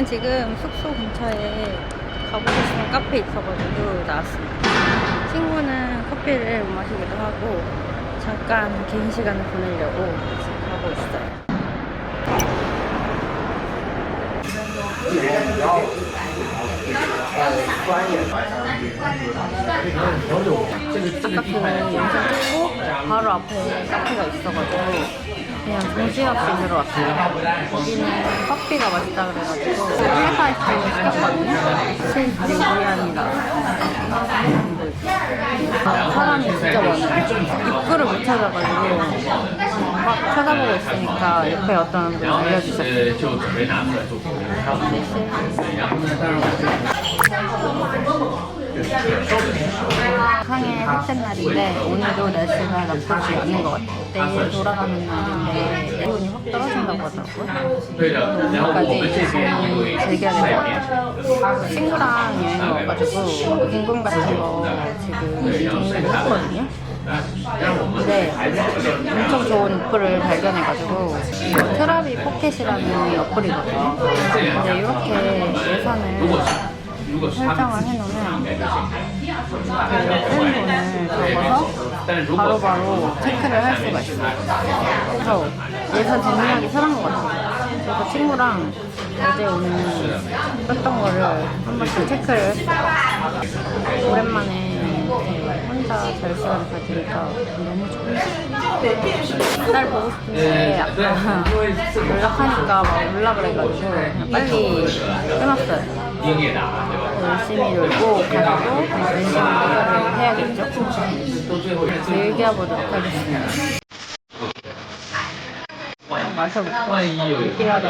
저는 지금 숙소 근처에 가보고 싶은 카페 있어가지고 나왔습니다. 친구는 커피를 못 마시기도 하고 잠깐 개인 시간을 보내려고 지금 가고 있어요. 그 영상 찍고 바로 앞에 카페가 있어가지고 그냥 정신없이 들어왔어요. 거기는 커피가 맛있다 그래가지고 회사에서 시켰거든요. 실제 우리안이라 사람이 진짜 많아요. 입구를 못 찾아가지고 막 찾아보고 있으니까 옆에 어떤 분이 알려주셨어요. 강의 학생 날인데 오늘도 날씨가 나쁘지 않은 것 같아요. 내일 돌아가는 날인데 기온이 확 떨어진다고 하더라고요. 오늘까지 즐겨야 될것 같아요. 친구랑 여행 가가지고 궁금 같은 거 지금 준비를 했거든요. 네, 엄청 좋은 어플을 발견해가지고 트라비 포켓이라는 어플이거든요. 근데 이렇게 예산을 설정을 해놓으면 그 쓰는 돈을 적어서 바로바로 체크를 할 수가 있어요. 그래서 예산 정리하기 편한 것 같아요. 그래서 친구랑 어제 오늘 썼던 거를 한 번씩 체크를 했어요. 오랜만에 혼자 잘 시간을 가지니까 너무 좋아요. 딸 보고 싶은데 아까 연락하니까 막 올라가 그래가지고 그냥 빨리 끊었어요. 열심히 놀고 가지고 열심히 노력을 해야겠죠. 길게 해보도록 하겠습니다. 마셔볼까? 느끼하다.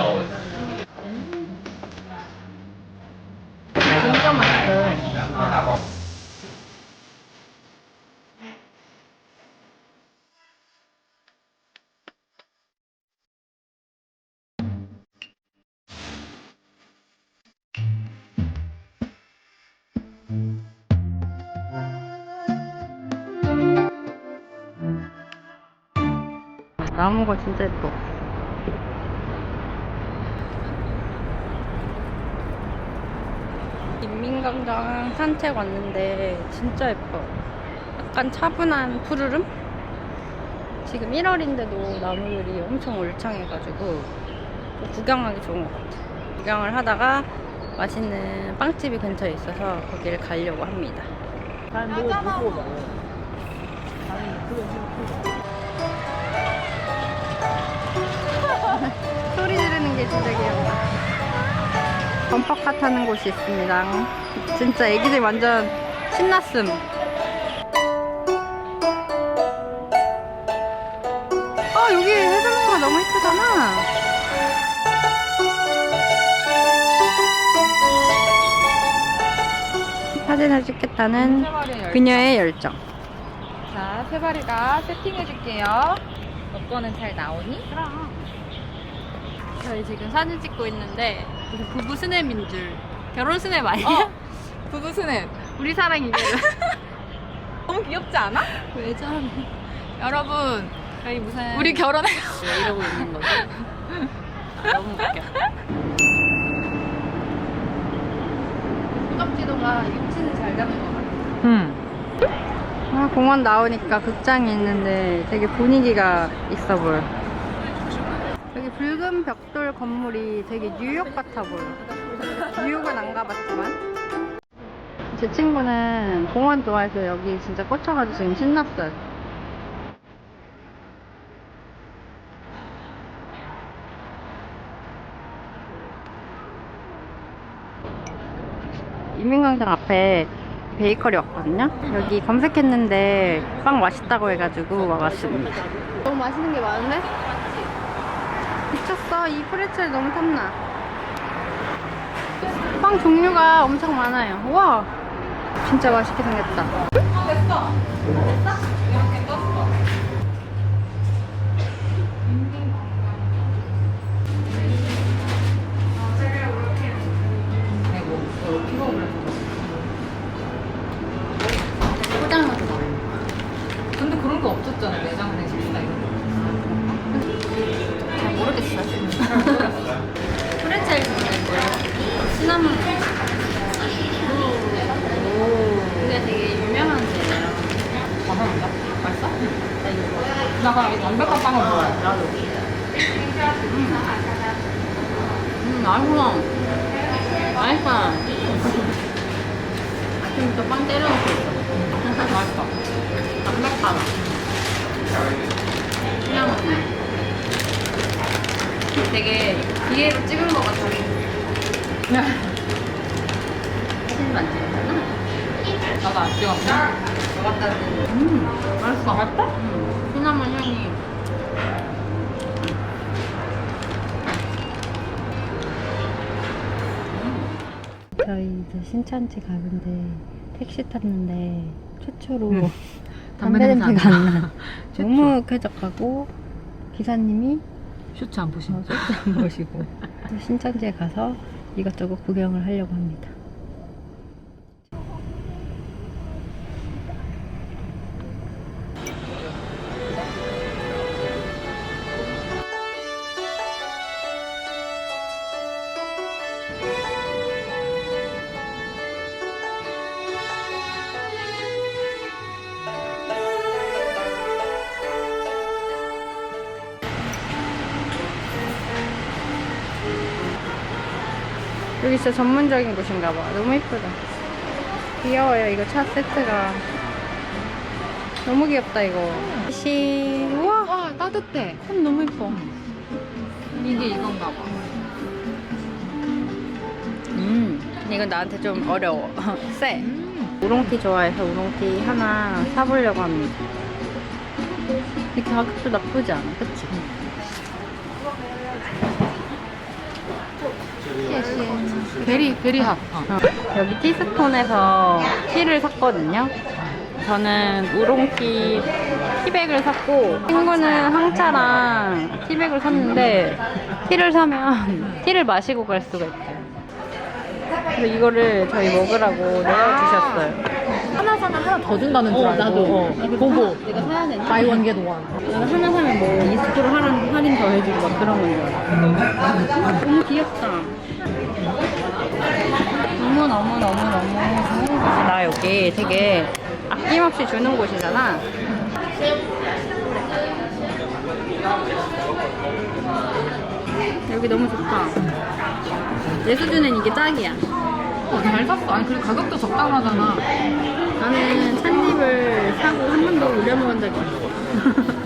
진짜 맛있어 나무가 진짜 예뻐. 인민광장 산책 왔는데 진짜 예뻐. 약간 차분한 푸르름? 지금 1월인데도 나무들이 엄청 울창해가지고 구경하기 좋은 것 같아. 구경을 하다가 맛있는 빵집이 근처에 있어서 거기를 가려고 합니다. 소리 지르는 게 진짜 귀엽다. 범퍼카 타는 곳이 있습니다. 진짜 애기들 완전 신났음. 아, 여기 해변가 너무 예쁘잖아. 사진을 찍겠다는 그녀의 열정. 자, 세바리가 세팅해줄게요. 여권은 잘 나오니? 그럼. 저희 지금 사진 찍고 있는데 무슨 부부 스냅인 줄. 결혼 스냅 아니야? 어. 부부 스냅. 우리 사랑 이거를. 너무 귀엽지 않아? 왜 저래? 여러분, 저희 무슨. 우리 결혼해요. 왜 이러고 있는 거지? 너무 웃겨. 껍지도가 육체는 잘 잡는 것 같아. 응. 아, 공원 나오니까 극장이 있는데 되게 분위기가 있어 보여. 벽돌 건물이 되게 뉴욕 같아 보여. 뉴욕은 안 가봤지만. 제 친구는 공원 좋아해서 여기 진짜 꽂혀가지고 지금 신났어요. 인민광장 앞에 베이커리 왔거든요. 여기 검색했는데 빵 맛있다고 해가지고 와봤습니다. 너무 맛있는 게 많은데? 미쳤어. 이 프레첼 너무 탐나. 빵 종류가 엄청 많아요. 와! 진짜 맛있게 생겼다. 됐어. 됐어? 이렇게 떴어. 포장하고 봐. 근데 그런 거 없었잖아. 매장 프레첼 중에 거예요. 시나몬 나가 이 담백한 빵을 좋아해. 나도. 음, 아이구나. 맛있다. 지금 또빵 때려놓고 있어. 맛있어. 담백하다. 그냥. 되게 기계로 찍은 것 같아. 사진만 찍었잖아. 나도 안 찍었나? 음, 맛있어. 맛있다? 음, 시나몬 향이. 저희 이제 신천지 가는데 택시 탔는데 최초로 음. 담배 담배 냄새 냄새가 안안 나. 너무 쾌적하고 기사님이 쇼츠 안 보시나? 어, 소주 안 마시고 신천지에 가서 이것저것 구경을 하려고 합니다. 여기 진짜 전문적인 곳인가 봐. 너무 이쁘다. 귀여워요. 이거 차 세트가. 너무 귀엽다, 이거. 시, 우와, 와 따뜻해. 참 너무 이뻐. 이게 이건가 봐. 음, 이건 나한테 좀 어려워. 쎄. 음. 우롱티 좋아해서 우롱티 하나 사보려고 합니다. 이 가격도 나쁘지 않아, 그치? 베리 베리합. 어, 여기 티스톤에서 티를 샀거든요. 저는 우롱티 티백을 샀고 친구는 항차랑 티백을 샀는데 티를 사면 티를 마시고 갈 수가 있대요. 그래서 이거를 저희 먹으라고 내어주셨어요. 하나 사면 하나 더 준다는 줄 알고. 어. 보고. 내가 사야 되나? 바이 원 게도 원. 이거 하나 사면 뭐 20% 할인, 할인 더 해주고 막 그런 건줄 알아. 너무 귀엽다. 너무너무너무너무 좋은 곳이다, 여기. 되게 아낌없이 주는 곳이잖아. 여기 너무 좋다. 내 수준엔 이게 짝이야. 어, 잘 샀어. 아니 그리고 가격도 적당하잖아. 나는 찻잎을 사고 한 번도 우려 먹은 적이 없어.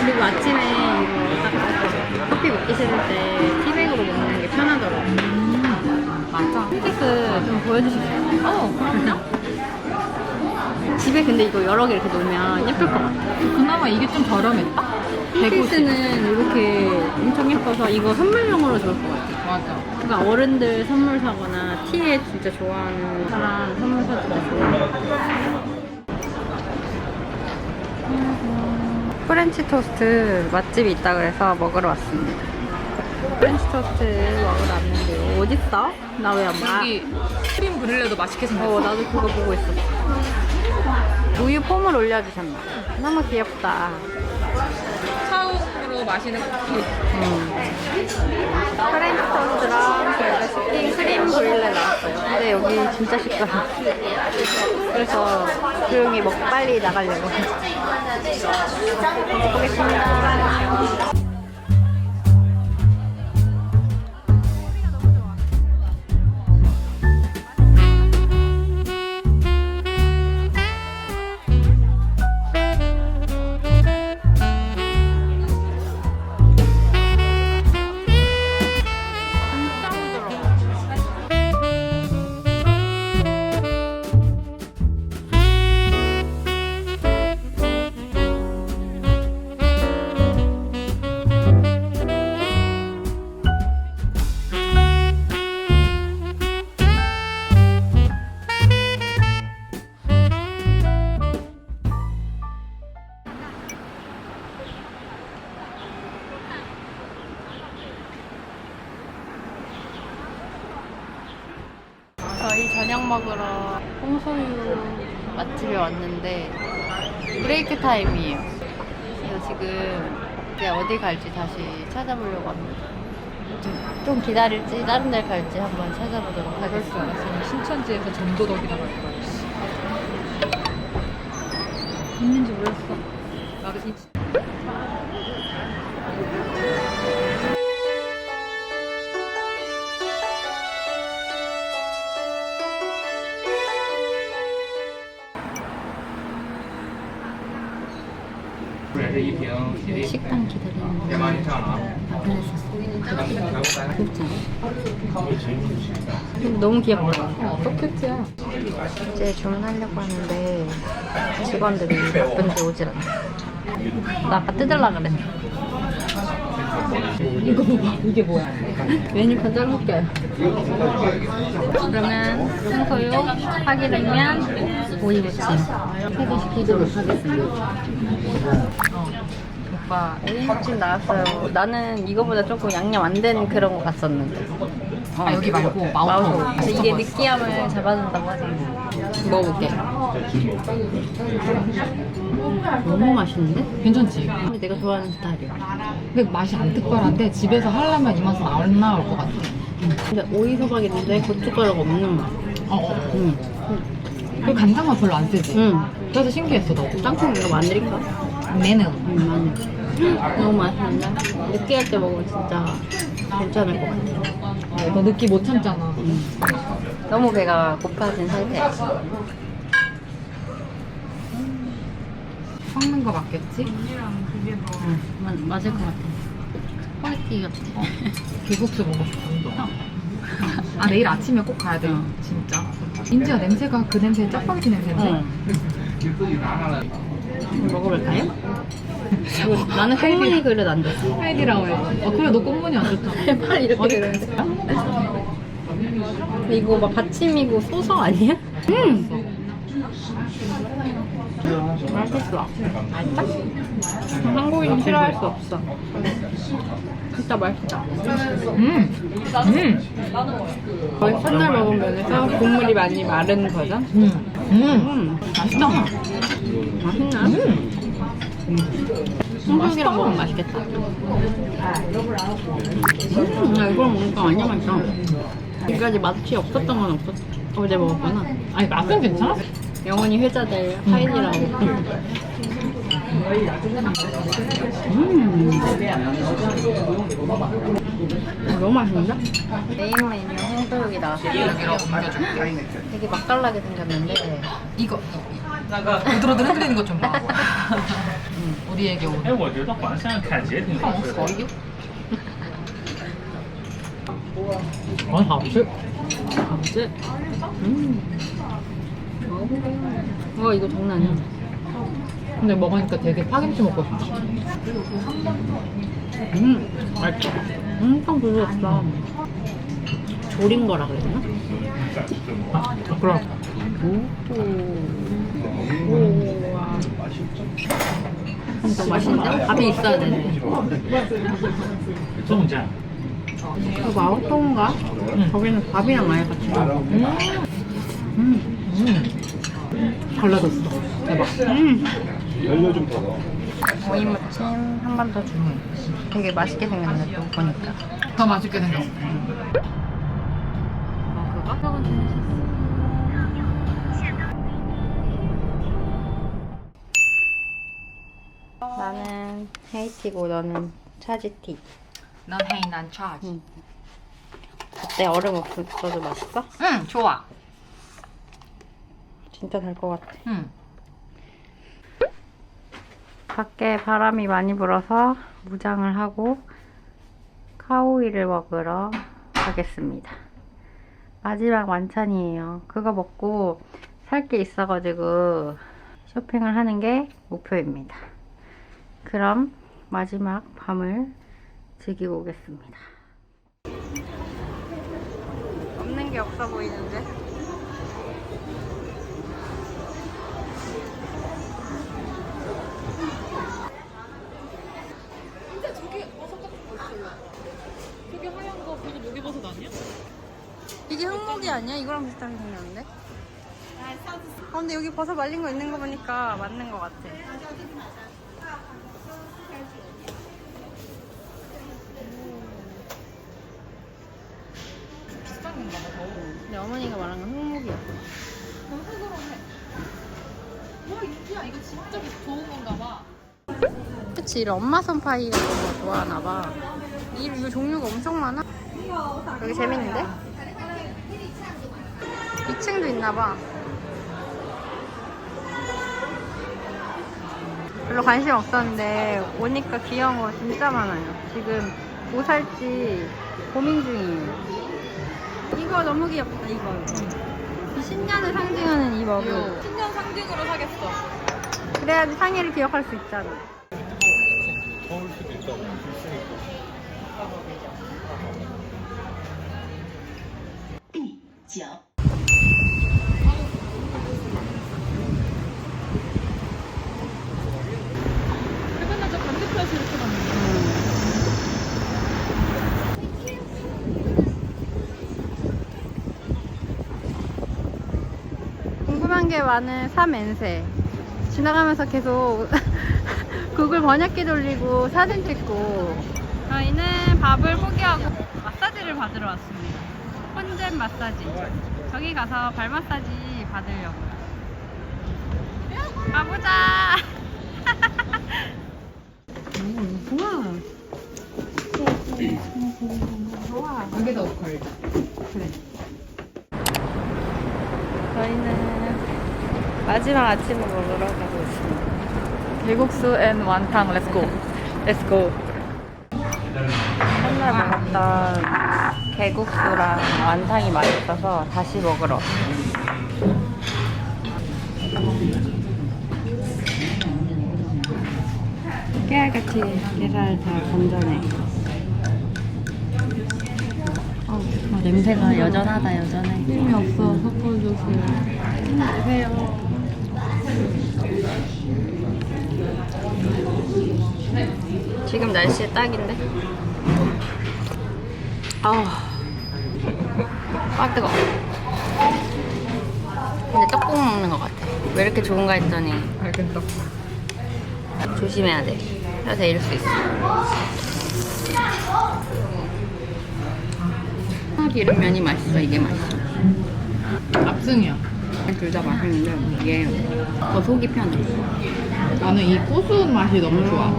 그리고 아침에 이거 딱 커피 먹기 싫을 때 티백으로 먹는 게 편하더라고. 맞아. 힐키스 좀 있어요? 어 그럼요. 집에 근데 이거 여러 개 이렇게 놓으면 예쁠 것 같아. 그나마 이게 좀 저렴했다. 150. 힐키스는 이렇게 엄청 예뻐서 이거 선물용으로 좋을 것 같아. 맞아. 그러니까 어른들 선물 사거나 티에 진짜 좋아하는 사람 선물 사주면 좋아. 프렌치 토스트 맛집이 있다 그래서 먹으러 왔습니다. 프렌치 토스트 먹으러 왔는데 어딨어? 나 왜 안 봐? 여기 크림 브릴레도 맛있게 생겼어. 어, 나도 그거 보고 있었어. 우유 폼을 올려주셨나? 너무 귀엽다. 마시는 커피. 프렌치 토스트랑 시킨 크림 브릴레 나왔어요. 근데 여기 진짜 시끄러 그래서 조용히 먹고 빨리 나가려고. 먹어보겠습니다. 왔는데 브레이크 타임이에요. 그래서 지금 이제 어디 갈지 다시 찾아보려고 합니다. 좀, 좀 기다릴지 다른 데 갈지 한번 찾아보도록 하겠습니다. 지금 신천지에서 전도덕이라고 할 거야. 있는지 몰랐어. 나도 이 식당 기다리는 거 그랬었어 귀엽잖아 너무 귀엽다. 아, 똑같지야 이제 주문하려고 하는데 직원들이 바쁜데 오질 않아. 나 아까 뜯으려 그래 이거 뭐야? 이게 뭐야? 메뉴판 짤먹게 그러면 생소육, 파기냉면, 오이무침. 세개 시키도록 하겠습니다. 오빠 오이무침 나왔어요. 나는 이거보다 조금 양념 안 된 그런 거 갔었는데. 어. 아, 여기 말고 마오토. 마오토. 근데 이게 느끼함을 잡아준다고 하잖아. 먹어볼게. 너무 맛있는데? 괜찮지? 근데 내가 좋아하는 스타일이야. 근데 맛이 안 특별한데 집에서 하려면 이 맛은 안 나올 것 같아. 근데 오이 소박인데 고춧가루가 없는 맛. 어, 어. 응. 그 간장 맛 별로 안 세지? 응. 그래서 신기했어, 나도. 땅콩 이거 만들까? 내는. 응, 마늘. 너무 맛있는데? 느끼할 때 먹으면 진짜 괜찮을 것 같아. 너 느끼 못 참잖아. 너무 배가 고파진 상태야. 섞는 거 맞겠지? 응, 마, 맞을 것 같아. 스파게티 같아. 개국수 먹고 싶어. 아, 내일 아침에 꼭 가야 돼. 응. 진짜. 인지야, 냄새가 그 냄새, 짜파게티 냄새인데? 응. 먹어볼까요? 나는 콩무늬 그릇 안 됐어. 하이디라고 해. 어, 그래, 너 꽁무니 안 좋잖아. 팔 이렇게 되는데. 근데 이거 막 받침이고 소서 아니야? 음. 맛있어. 맛있다? 한국인 싫어할 수 없어. 진짜 맛있다. 음! 음! 거의 첫날 먹은 면에서 국물이 많이 마른 버전? 음! 음! 음, 맛있다. 맛있나? 순국이랑 먹으면 맛있겠다. 음, 나 이걸 먹으니까 완전 맛있어. 지금까지 맛이 없었던 건 없었, 어제 먹었구나. 아니, 맛은 괜찮아? 영원히 회자될 하이디라고. 음. 어, 너무 맛있는데? 메인 메뉴 행소육이 나왔어요. 되게 맛깔나게 생겼는데 이거. 부드러들 흔들리는 것 좀 봐. 우리에게 오는.哎，我觉得黄鳝看起来挺好吃的。 어, 好吃. 뭐지? 음. 와 이거 장난 아니야. 근데 먹으니까 되게 파김치 먹고 싶어. 음, 맛있어. 엄청 부드럽다. 조린 거라 그래야 되나? 아, 그럼. 우와. 더 맛있는데? 밥이 있어야 되네. 中酱，그 마오똥가? 응. 거기는 밥이랑 아예 같이. 음. 음. 음. 달라졌어. 대박. 음. 오이무침 한 번 더 주문. 되게 맛있게 생겼네, 또 보니까. 더 맛있게 생겼어. 어, 그거? 나는 헤이티고 너는 차지티. 넌 헤이, 난 차지. 응. 어때? 얼음 없어도 맛있어? 응, 좋아. 진짜 달 것 같아. 응. 밖에 바람이 많이 불어서 무장을 하고 카오이를 먹으러 가겠습니다. 마지막 만찬이에요. 그거 먹고 살 게 있어가지고 쇼핑을 하는 게 목표입니다. 그럼 마지막 밤을 즐기고 오겠습니다. 없는 게 없어 보이는데? 이게 흑목이 아니야? 이거랑 비슷하게 생겼는데? 아 근데 여기 버섯 말린 거 있는 거 보니까 맞는 거 같아. 비싼 건가 봐, 더. 근데 어머니가 말한 건 흑목이야. 와, 인기야. 이거 진짜 좋은 건가 봐. 같이 이런 엄마 손 파이 같은 거 좋아하나 봐. 이 이거 종류가 엄청 많아. 여기 재밌는데? 2층도 있나 봐. 별로 관심 없었는데 오니까 귀여운 거 진짜 많아요. 지금 뭐 살지 고민 중이에요. 이거 너무 귀엽다 이거. 이 신년을 상징하는 이 머그. 신년 상징으로 사겠어. 그래야지 상해를 기억할 수 있잖아. 더울 수도 있다고 있으니까에 저 반대편에서 이렇게 봤는데. 궁금한 게 많은 3N세. 지나가면서 계속 구글 번역기 돌리고 사진 찍고 저희는 밥을 포기하고 마사지를 받으러 왔습니다. 혼잼 마사지. 저기 가서 발 마사지 받으려고요. 가보자. 음, 좋아. 좋아. 이게 더 걸. 저희는 마지막 아침을 먹으러 가고 있습니다. 개국수 앤 완탕 렛츠고. 렛츠고. 맨날 먹었던 개국수랑 완탕이 맛있어서 다시 먹으러. 깨알같이 게살 다 건져내. 어, 냄새가 여전하다 여전해. 힘이 없어 섞어주세요. 힘내세요. 지금 날씨에 딱인데? 아우. 아 뜨거. 근데 떡국 먹는 것 같아. 왜 이렇게 좋은가 했더니. 알겠다. 조심해야 돼. 혀에서 잃을 수 있어. 아, 기름면이 맛있어. 이게 맛있어. 압승이야. 둘 다 맛있는데 이게 더 속이 편해 나는 이 고소한 맛이 너무 좋아.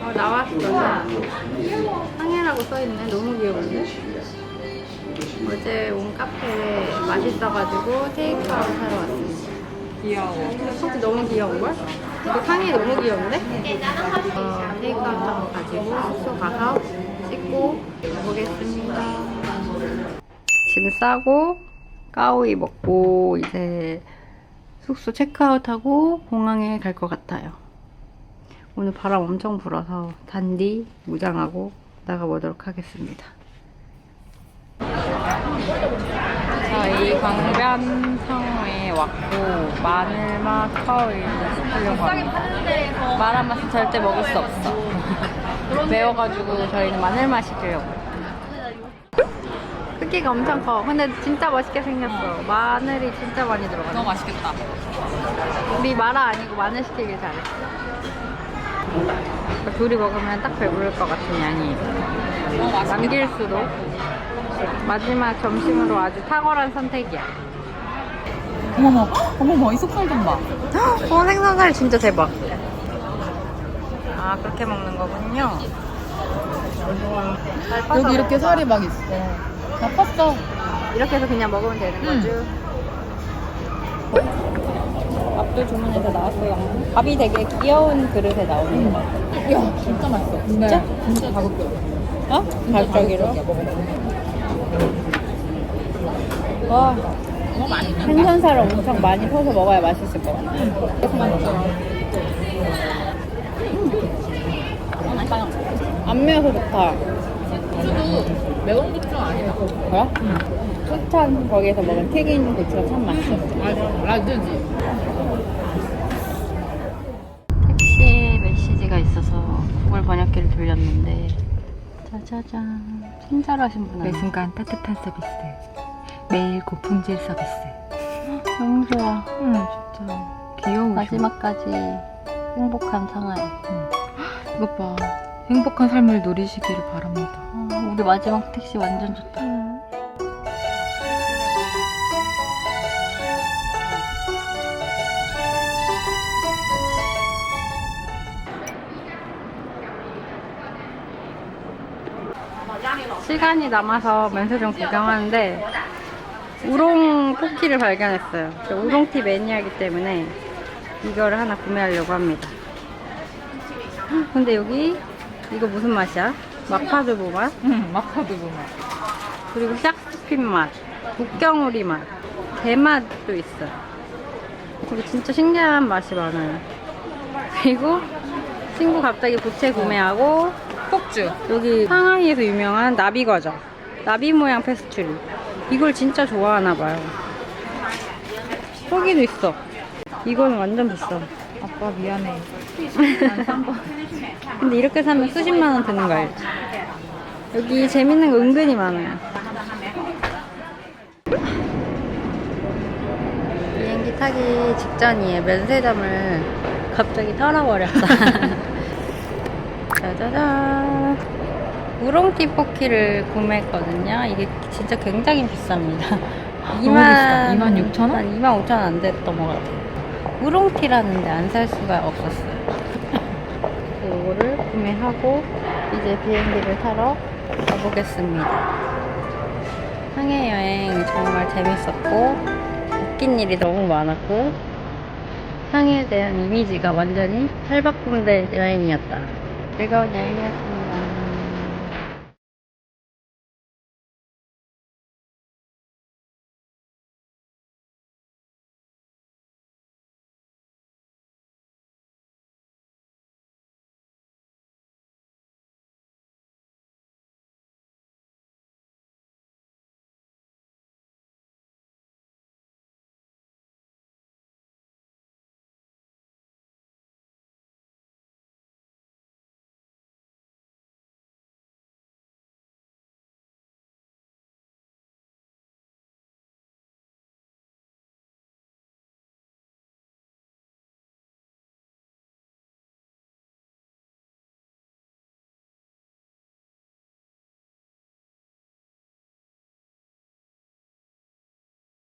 어, 나왔어. 상해라고 써있네. 너무 귀여운데? 어제 온 카페에 맛있어가지고 테이크아웃 하러 왔습니다. 귀여워. 진짜 너무 귀여운걸? 이거 상해 너무 귀여운데? 어, 테이크아웃 한거 가지고 숙소 가서 씻고 보겠습니다. 지금 싸고 까오이 먹고 이제 숙소 체크아웃하고 공항에 갈 것 같아요. 오늘 바람 엄청 불어서 단디 무장하고 나가보도록 하겠습니다. 저희 광변성에 왔고 마늘맛 커일 시키려고 합니다. 마란 맛은 절대 먹을 수 없어. 매워가지고 저희는 마늘 맛 시키려고. 크기가 엄청 커. 근데 진짜 맛있게 생겼어. 마늘이 진짜 많이 들어가. 너무 맛있겠다. 우리 마라 아니고 마늘 시키길 잘했어. 그러니까 둘이 먹으면 딱 배부를 것 같은 양이 너무 맛있겠다. 남길 수도 마지막 점심으로 아주 탁월한 선택이야. 어머머, 어머머, 이 속살 좀 봐. 어 생선살 진짜 대박. 아 그렇게 먹는 거군요. 여기 이렇게. 살이 막 있어. 다 컸어. 이렇게 해서 그냥 먹으면 되는 응. 거죠. 밥도 주문해서 나왔어요. 밥이 되게 귀여운 그릇에 나오는 거 같아. 야, 진짜 맛있어. 진짜? 진짜 자극적. 어? 와, 너무 많이 생선살을 엄청 많이 퍼서 먹어야 맛있을 것 같아. 안 매워서 좋다. 매운 고추 아니다. 그래? 소탄 거기에서 먹은 튀긴 고추가 참 맛있어. 맞아, 라즈지. 택시에 메시지가 있어서 구글 번역기를 돌렸는데 짜자잔 친절하신 분 매 아니에요? 순간 따뜻한 서비스. 매일 고품질 서비스. 너무 좋아 응, 진짜 귀여우셔. 마지막까지 행복한 상하이 이것 봐. 행복한 삶을 누리시기를 바랍니다. 어, 우리 마지막 택시 완전 좋다. 시간이 남아서 면세 점 구경하는데 우롱 포키를 발견했어요. 저 우롱티 매니아이기 때문에 이거를 하나 구매하려고 합니다. 헉, 근데 여기 이거 무슨 맛이야? 마파두부 맛? 응, 마파두부 맛. 그리고 샥스핀 맛, 북경오리 맛, 대맛도 있어요. 이게 진짜 신기한 맛이 많아요. 그리고 친구 갑자기 부채 구매하고 폭주. 여기 상하이에서 유명한 나비 과자, 나비 모양 페스츄리. 이걸 진짜 좋아하나 봐요. 여기도 있어. 이거는 완전 비싸. 아빠 미안해. 근데 이렇게 사면 수십만 원 드는 거 알지? 여기 재밌는 거 은근히 많아요. 비행기 타기 직전이에요. 면세점을 갑자기 털어버렸어. 짜자잔. 우롱티 포키를 구매했거든요. 이게 진짜 굉장히 비쌉니다. 비싸. 26,000원? 한 25,000원 안 됐던 것 같아요. 우롱티라는데 안 살 수가 없었어요. 요거를 구매하고 이제 비행기를 타러 가보겠습니다. 상해 여행 정말 재밌었고 웃긴 일이 너무 많았고 상해에 대한 이미지가 완전히 탈바꿈된 여행이었다. 즐거운 여행이었습니다.